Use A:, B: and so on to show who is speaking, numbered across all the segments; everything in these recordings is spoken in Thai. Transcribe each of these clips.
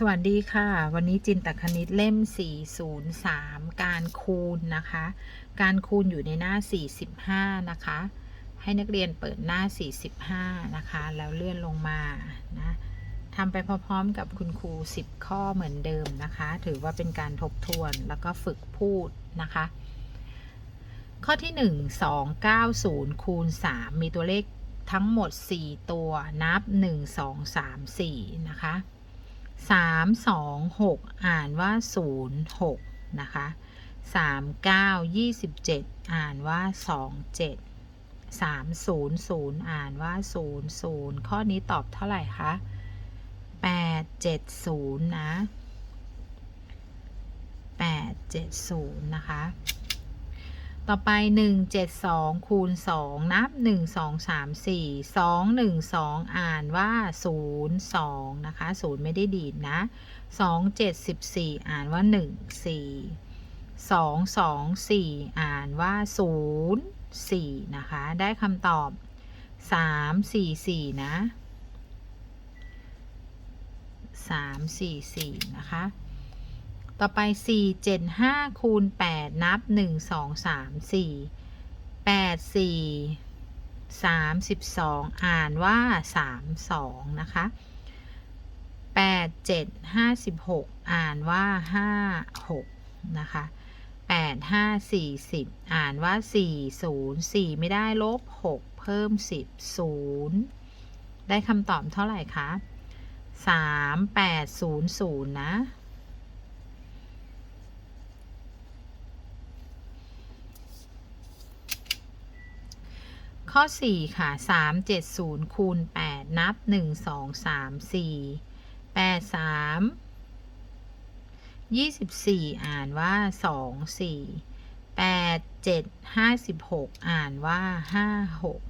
A: สวัสดีค่ะ วันนี้จินตคณิตเล่ม 403 การคูณนะคะ การคูณอยู่ในหน้า 45 นะคะ ให้นักเรียนเปิดหน้า 45 นะคะ แล้วเลื่อนลงมานะทำไปพร้อมๆกับคุณครู 10 ข้อเหมือนเดิมนะคะ ถือว่าเป็นการทบทวนแล้วก็ฝึกพูดนะคะ ข้อที่ 1 290 คูณ 3 มีตัวเลขทั้งหมด 4 ตัวนับ 1 2 3 4 นะคะ สามสองหกอ่านว่าศูนย์หกนะคะสามเก้ายี่สิบเจ็ดอ่านว่าสองเจ็ดสามศูนย์ศูนย์อ่านว่าศูนย์ศูนย์ข้อนี้ตอบเท่าไหร่คะแปดเจ็ดศูนย์นะแปดเจ็ดศูนย์นะคะ ต่อไป 1 7 2 คูณ 2 นับ 1 2 3 4 2 1 2 อ่านว่า 0 2 นะคะ 0 ไม่ได้ดีดนะ 2 7 14 อ่านว่า 1 4 2 2 4 อ่านว่า 0 4 นะคะ ได้คำตอบ 3 4 4 นะ 3 4 4 นะคะ ต่อไป 4 7 5 คูณ 8 นับ 1 2 3 4 8 4 32 อ่านว่า 32 นะคะ 8 7 56 อ่านว่า 56 นะคะ 8 5 40 อ่านว่า 40 4 ไม่ได้ลบ 6 เพิ่ม 10 0 ได้คำตอบเท่าไหร่คะ 3 8 0 0 นะ ข้อ 4 ค่ะ 3 7 0 คูณ 8 นับ 1 2 3 4 8 3 24 อ่านว่า 2 4 8 7 56 อ่านว่า 5 6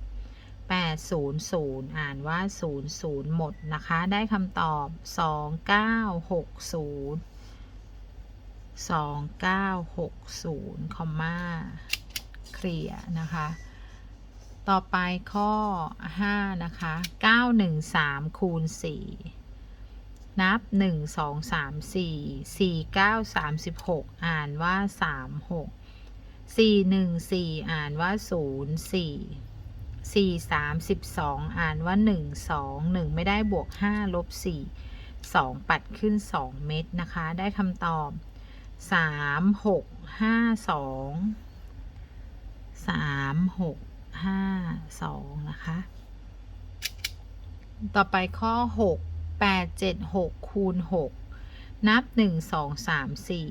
A: 8 0 0 อ่านว่า 0 0 หมดนะคะ ได้คำตอบ 2 9 6 0 2 9 6 0 คอมมาเคลียร์นะคะ ต่อไปข้อ 5 นะคะ 9 1 3คูณ4นับ 1 2 3 4 4 9 36 อ่านว่า 3 6 4 1 4 อ่านว่า 0 4 4 3 12 อ่านว่า 1 2 1 ไม่ได้บวก 5 ลบ 4 2 ปัดขึ้น 2 เม็ดนะคะ ได้คำตอบ 3 6 5 2 3 6 ห้าสองนะคะ ต่อไปข้อหกแปดเจ็ดหกคูณหกนับหนึ่งสองสามสี่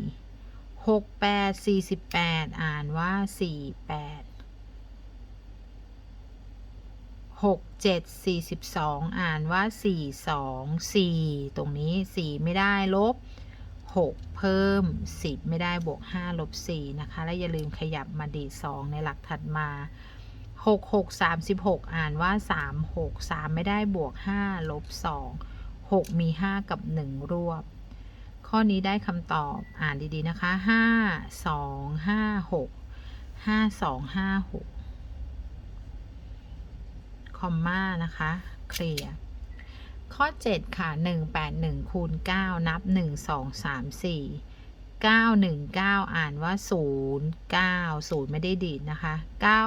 A: หกแปดสี่สิบแปดอ่านว่าสี่แปดหกเจ็ดสี่สิบสองอ่านว่าสี่สองสี่ตรงนี้สี่ไม่ได้ลบหกเพิ่มสิบไม่ได้บวกห้าลบสี่นะคะ และอย่าลืมขยับมาดีสองในหลักถัดมา หกหกสามสิบหกอ่านว่าสามหกสามไม่ได้บวกห้าลบสองหกมีห้ากับหนึ่งรวบ ข้อนี้ได้คำตอบอ่านดีๆนะคะห้าสองห้าหกห้าสองห้าหกคอมมานะคะ เคลียร์ข้อ 7 ค่ะ 181 คูณ 9 นับ 1 2 3 4 919 อ่านว่า 0 9 0 ไม่ได้ดีดนะคะ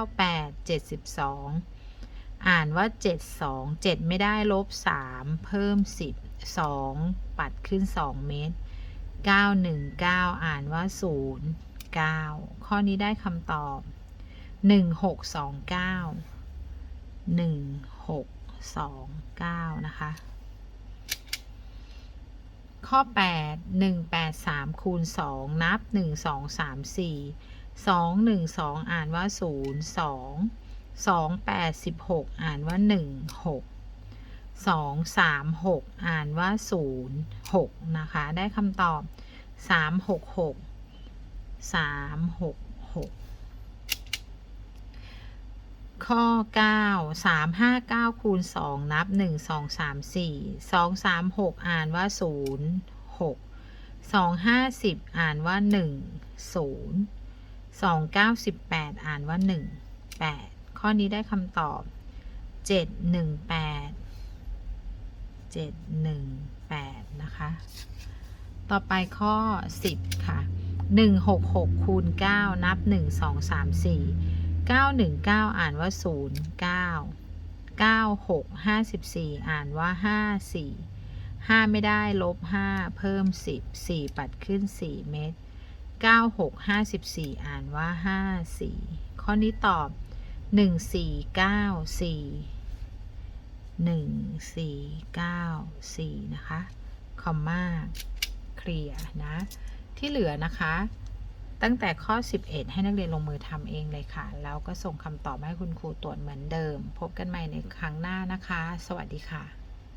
A: 98 72 อ่านว่า 72 7 ไม่ได้ลบ 3 เพิ่ม 10 2 ปัดขึ้น 2 เมตร 919 อ่านว่า 0 9 ข้อนี้ได้คำตอบ 1629 1629 นะคะ ข้อ 8 1 8 3คูณ2นับ 1 2 3 4 2 1 2 อ่านว่า 0 2 2 8 16 อ่านว่า 1 6 2 3 6 อ่านว่า 0 6 นะคะ ได้คำตอบ 3 6 6 3 6 6 ข้อ 9 3 5 9คูณ2นับ 1 2 3 4 2 3 6 อ่านว่า 0 6 2 5 10 อ่านว่า 1 0 2 9 18 อ่านว่า 1 8 ข้อนี้ได้คำตอบ 7 1 8 7 1 8 นะคะ ต่อไปข้อ 10 ค่ะ 166คูณ9นับ 1 2 3 4 919 อ่านว่า 0 9 96 54 อ่านว่า 54 5 ไม่ได้ ลบ 5 เพิ่ม 10 4 ปัดขึ้น 4 เม็ด96 54 อ่านว่า 54 ข้อนี้ตอบ 1494 1494 นะคะ คอมมาเคลียร์นะ ที่เหลือนะคะ ตั้งแต่ข้อ 11 ให้นักเรียนลงมือทำเองเลยค่ะ แล้วก็ส่งคำตอบมาให้คุณครูตรวจเหมือนเดิม พบกันใหม่ในครั้งหน้านะคะ สวัสดีค่ะ